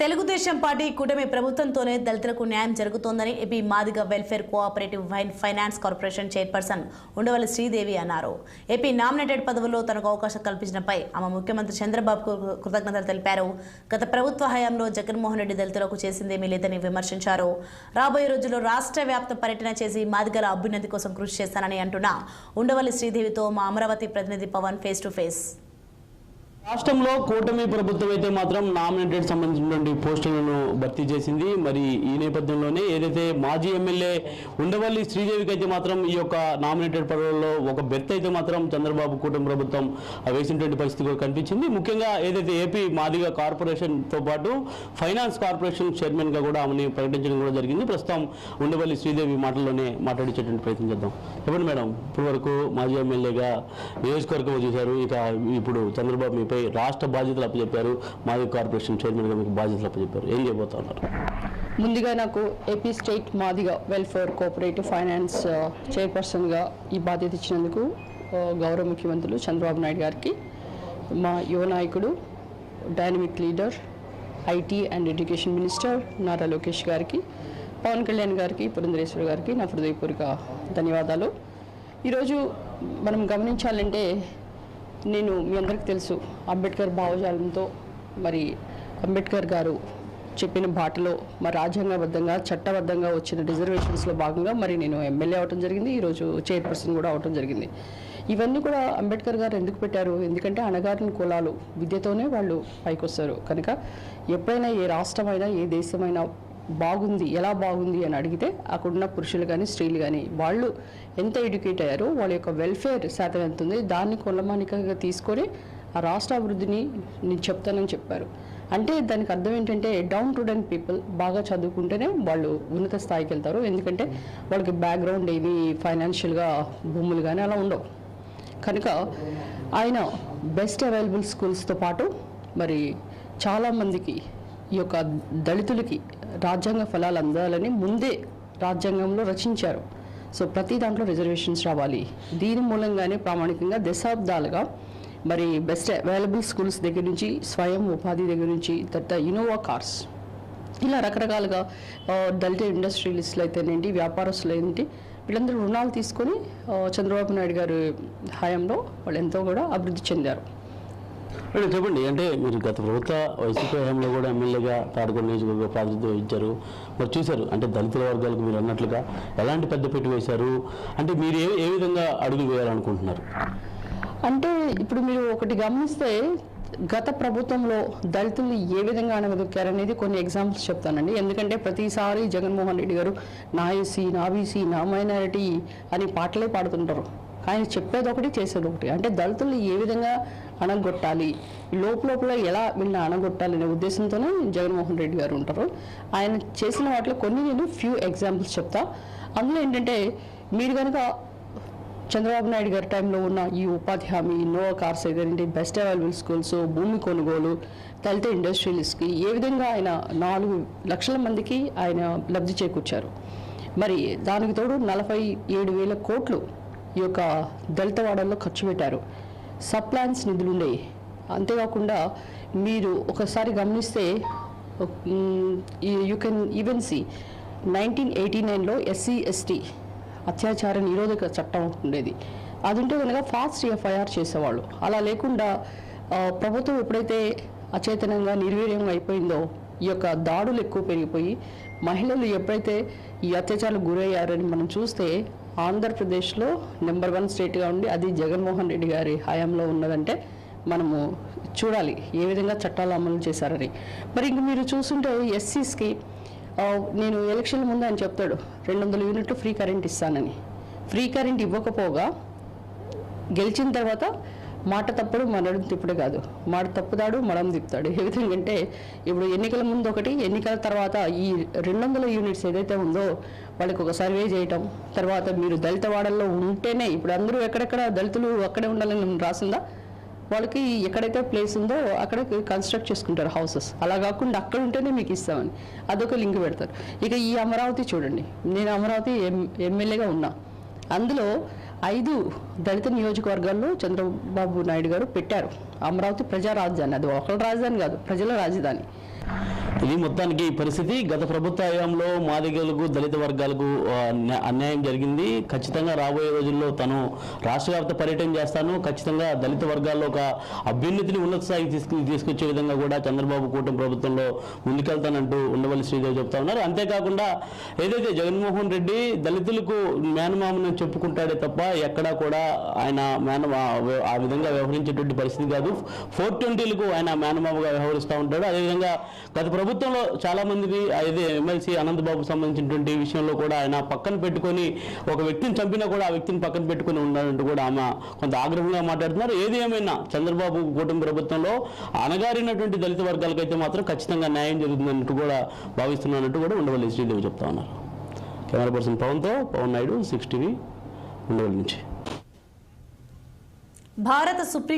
Telugu Desam party కూటమి ప్రభుత్వంతోనే దళితులకు న్యాయం జరుగుతోందని AP Madiga welfare cooperative wine finance corporation chairperson Undavalli Sridevi అన్నారు. ఏపీ నామినేటెడ్ పదవుల్లో తనకు అవకాశం కల్పించడంపై ఆమె ముఖ్యమంత్రి చంద్రబాబుకు కృతజ్ఞతలు తెలిపారు. గత ప్రభుత్వ హయాంలో జగన్మోహన్ రెడ్డి దళితులకు చేసిందేమీ లేదని విమర్శించారు. రాబోయే రోజుల్లో రాష్ట్ర వ్యాప్త పర్యటన చేసి మాదిగల అభ్యున్నతి కోసం కృషి చేస్తానని అంటున్న ఉండవల్లి శ్రీదేవితో మా అమరావతి ప్రతినిధి పవన్ ఫేస్ టు ఫేస్. రాష్ట్రంలో కూటమి ప్రభుత్వం అయితే మాత్రం నామినేటెడ్ సంబంధించినటువంటి పోస్టులను భర్తీ చేసింది. మరి ఈ నేపథ్యంలోనే ఏదైతే మాజీ ఎమ్మెల్యే ఉండవల్లి శ్రీదేవికి అయితే మాత్రం ఈ యొక్క నామినేటెడ్ పదవుల్లో ఒక బెర్త్ అయితే మాత్రం చంద్రబాబు కూటమి ప్రభుత్వం వేసినటువంటి పరిస్థితి కూడా కనిపించింది. ముఖ్యంగా ఏదైతే ఏపీ మాదిగ కార్పొరేషన్తో పాటు ఫైనాన్స్ కార్పొరేషన్ చైర్మన్గా కూడా ఆమెని ప్రకటించడం కూడా జరిగింది. ప్రస్తుతం ఉండవల్లి శ్రీదేవి మాటల్లోనే మాట్లాడించేటువంటి ప్రయత్నం చేద్దాం. చెప్పండి మేడం ఇప్పటివరకు మాజీ ఎమ్మెల్యేగా నియోజకవర్గం చేశారు ఇక ఇప్పుడు చంద్రబాబు అంటే రాష్ట్ర బాధ్యతలు అప్పచెప్పారు మాది కార్పొరేషన్ చైర్మన్గా మీకు బాధ్యతలు అప్పచెప్పారు. ఏం చేయబోతా ఉన్నారు? ముందుగా నాకు AP state Madiga welfare cooperative finance చైర్పర్సన్గా ఈ బాధ్యత ఇచ్చినందుకు గౌరవ ముఖ్యమంత్రులు చంద్రబాబు నాయుడు గారికి మా యువ నాయకుడు dynamic leader IT and education minister Nara Lokesh గారికి పవన్ కళ్యాణ్ గారికి పురంధరేశ్వర్ గారికి నా హృదయపూర్వక ధన్యవాదాలు. ఈరోజు మనం గమనించాలంటే నేను మీ అందరికీ తెలుసు అంబేద్కర్ భావజాలంతో మరి అంబేద్కర్ గారు చెప్పిన బాటలో మరి రాజ్యాంగబద్ధంగా చట్టబద్ధంగా వచ్చిన రిజర్వేషన్స్లో భాగంగా మరి నేను ఎమ్మెల్యే అవటం జరిగింది ఈరోజు చైర్పర్సన్ కూడా అవటం జరిగింది. ఇవన్నీ కూడా అంబేద్కర్ గారు ఎందుకు పెట్టారు? ఎందుకంటే అణగారిన కులాలు విద్యతోనే వాళ్ళు పైకొస్తారు. కనుక ఎప్పుడైనా ఏ రాష్ట్రమైనా ఏ దేశమైనా బాగుంది ఎలా బాగుంది అని అడిగితే అక్కడున్న పురుషులు కానీ స్త్రీలు కానీ వాళ్ళు ఎంత ఎడ్యుకేట్ అయ్యారో వాళ్ళ యొక్క వెల్ఫేర్ శాతం ఎంత ఉంది దాన్ని కొలమానికగా తీసుకొని ఆ రాష్ట్ర అభివృద్ధిని నేను చెప్తానని చెప్పారు. అంటే దానికి అర్థం ఏంటంటే డౌన్ టు డౌన్ పీపుల్ బాగా చదువుకుంటేనే వాళ్ళు ఉన్నత స్థాయికి వెళ్తారు. ఎందుకంటే వాళ్ళకి బ్యాక్గ్రౌండ్ ఏమి ఫైనాన్షియల్గా భూములు కానీ అలా ఉండవు. కనుక ఆయన బెస్ట్ అవైలబుల్ స్కూల్స్తో పాటు మరి చాలామందికి ఈ యొక్క దళితులకి రాజ్యాంగ ఫలాలు అందాలని ముందే రాజ్యాంగంలో రచించారు. సో ప్రతి దాంట్లో రిజర్వేషన్స్ రావాలి. దీని మూలంగానే ప్రామాణికంగా దశాబ్దాలుగా మరి బెస్ట్ అవైలబుల్ స్కూల్స్ దగ్గర నుంచి స్వయం ఉపాధి దగ్గర నుంచి తర్వాత ఇనోవా కార్స్ ఇలా రకరకాలుగా దళిత ఇండస్ట్రియలిస్టులు అయితేనేంటి వ్యాపారస్తులు ఏంటి వీళ్ళందరూ రుణాలు తీసుకొని చంద్రబాబు నాయుడు గారి హయాంలో వాళ్ళు ఎంతో కూడా అభివృద్ధి చెందారు. అంటే చెప్పండి అంటే మీరు గత ప్రభుత్వ వైసీపీ హయాంలో కూడా ఎమ్మెల్యేగా తాడకొండ నియోజకవర్గ ప్రాతినిధ్యం ఇచ్చారు మరి చూశారు అంటే దళితుల వర్గాలకు మీరు అన్నట్లుగా ఎలాంటి పెద్ద పెట్టి వేశారు? అంటే మీరు ఏ ఏ విధంగా అడుగులు వేయాలనుకుంటున్నారు? అంటే ఇప్పుడు మీరు ఒకటి గమనిస్తే గత ప్రభుత్వంలో దళితులు ఏ విధంగా అణగదొక్కారనేది కొన్ని ఎగ్జాంపుల్స్ చెప్తానండి. ఎందుకంటే ప్రతిసారి జగన్మోహన్ రెడ్డి గారు నా ఎస్సీ నా బీసీ నా మైనారిటీ అని పాటలే పాడుతుంటారు. ఆయన చెప్పేది ఒకటి చేసేది ఒకటి. అంటే దళితులు ఏ విధంగా అణగొట్టాలి? లోపల ఎలా వీళ్ళని అణగొట్టాలి అనే ఉద్దేశంతోనే జగన్మోహన్ రెడ్డి గారు ఉంటారు. ఆయన చేసిన వాటిలో కొన్ని నేను ఫ్యూ ఎగ్జాంపుల్స్ చెప్తా. అందులో ఏంటంటే మీరు కనుక చంద్రబాబు నాయుడు గారి టైంలో ఉన్న ఈ ఉపాధి హామీ నోవా కార్స్ ఏదంటే బెస్ట్ అవైలబుల్ స్కూల్స్ భూమి కొనుగోలు దళిత ఇండస్ట్రియలిస్ట్కి ఏ విధంగా ఆయన నాలుగు లక్షల మందికి ఆయన లబ్ధి చేకూర్చారు. మరి దానికి తోడు నలభై ఏడు వేల కోట్లు ఈ యొక్క దళితవాడల్లో ఖర్చు పెట్టారు. సప్లాన్స్ నిధులు ఉండేవి అంతేకాకుండా మీరు ఒకసారి గమనిస్తే you can even see nineteen eighty నైన్లో ఎస్సీ ఎస్టీ అత్యాచార నిరోధక చట్టం ఉండేది. అది ఉంటే కనుక ఫాస్ట్ ఎఫ్ఐఆర్ చేసేవాళ్ళు. అలా లేకుండా ప్రభుత్వం ఎప్పుడైతే అచేతనంగా నిర్వీర్యం అయిపోయిందో ఈ యొక్క దాడులు ఎక్కువ పెరిగిపోయి మహిళలు ఎప్పుడైతే ఈ అత్యాచారాలకు గురయ్యారని మనం చూస్తే ఆంధ్రప్రదేశ్లో నెంబర్ వన్ స్టేట్గా ఉండి అది జగన్మోహన్ రెడ్డి గారి హయాంలో ఉన్నదంటే మనము చూడాలి ఏ విధంగా చట్టాలు అమలు చేశారని. మరి ఇంక మీరు చూస్తుంటే ఎస్సీస్కి నేను ఎలక్షన్ ముందు ఆయన చెప్తాడు రెండు వందల యూనిట్లు ఫ్రీ కరెంట్ ఇస్తానని. ఫ్రీ కరెంట్ ఇవ్వకపోగా గెలిచిన తర్వాత మాట తప్పుడు మనడం తిప్పుడు కాదు. మాట తప్పుదాడు మనం తిప్పుతాడు. ఏ విధంగా అంటే ఇప్పుడు ఎన్నికల ముందు ఒకటి ఎన్నికల తర్వాత ఈ రెండు వందల యూనిట్స్ ఏదైతే ఉందో వాళ్ళకి ఒక సర్వే చేయటం తర్వాత మీరు దళిత వాడల్లో ఉంటేనే ఇప్పుడు అందరూ ఎక్కడెక్కడ దళితులు అక్కడే ఉండాలని రాసిందా? వాళ్ళకి ఎక్కడైతే ప్లేస్ ఉందో అక్కడ కన్స్ట్రక్ట్ చేసుకుంటారు హౌసెస్ అలా కాకుండా అక్కడ ఉంటేనే మీకు ఇస్తామని. అదొక లింక్ పెడతారు. ఇక ఈ అమరావతి చూడండి. నేను అమరావతి ఎం ఎమ్మెల్యేగా ఉన్నా. అందులో ఐదు దళిత నియోజకవర్గాల్లో చంద్రబాబు నాయుడు గారు పెట్టారు. అమరావతి ప్రజా రాజధాని అది ఒకళ్ళ రాజధాని కాదు ప్రజల రాజధాని. ఇది మొత్తానికి పరిస్థితి. గత ప్రభుత్వ హయాంలో మాదిగలకు దళిత వర్గాలకు అన్యాయం జరిగింది. ఖచ్చితంగా రాబోయే రోజుల్లో తను రాష్ట్ర వ్యాప్త పర్యటన చేస్తాను. ఖచ్చితంగా దళిత వర్గాల్లో ఒక అభ్యున్నతిని ఉన్నత స్థాయికి తీసుకు తీసుకొచ్చే విధంగా కూడా చంద్రబాబు కూటమి ప్రభుత్వంలో ముందుకెళ్తానంటూ ఉండవల్లి శ్రీదేవి చెప్తా ఉన్నారు. అంతేకాకుండా ఏదైతే జగన్మోహన్ రెడ్డి దళితులకు మేనమామని చెప్పుకుంటాడే తప్ప ఎక్కడా కూడా ఆయన మేనమా ఆ విధంగా వ్యవహరించేటువంటి పరిస్థితి కాదు. ఫోర్ ట్వంటీలకు ఆయన మేనమామగా వ్యవహరిస్తూ ఉంటాడు. అదేవిధంగా గత ప్రభుత్వంలో చాలామందిని అదే ఎమ్మెల్సీ అనంతబాబు సంబంధించినటువంటి విషయంలో కూడా ఆయన పక్కన పెట్టుకొని ఒక వ్యక్తిని చంపినా కూడా ఆ వ్యక్తిని పక్కన పెట్టుకొని ఉన్నారంటూ కూడా ఆమె కొంత ఆగ్రహంగా మాట్లాడుతున్నారు. ఏది ఏమైనా చంద్రబాబు కూటమి ప్రభుత్వంలో అణగారినటువంటి దళిత వర్గాలకైతే మాత్రం ఖచ్చితంగా న్యాయం జరుగుతుందన్నట్టు కూడా భావిస్తున్నానంటూ కూడా ఉండవల్లి శ్రీదేవి చెప్తా ఉన్నారు. కెమెరా పర్సన్ పవన్తో పవన్ నాయుడు సిక్స్ టీవీ ఉండవల్లి నుంచి. భారత సుప్రీం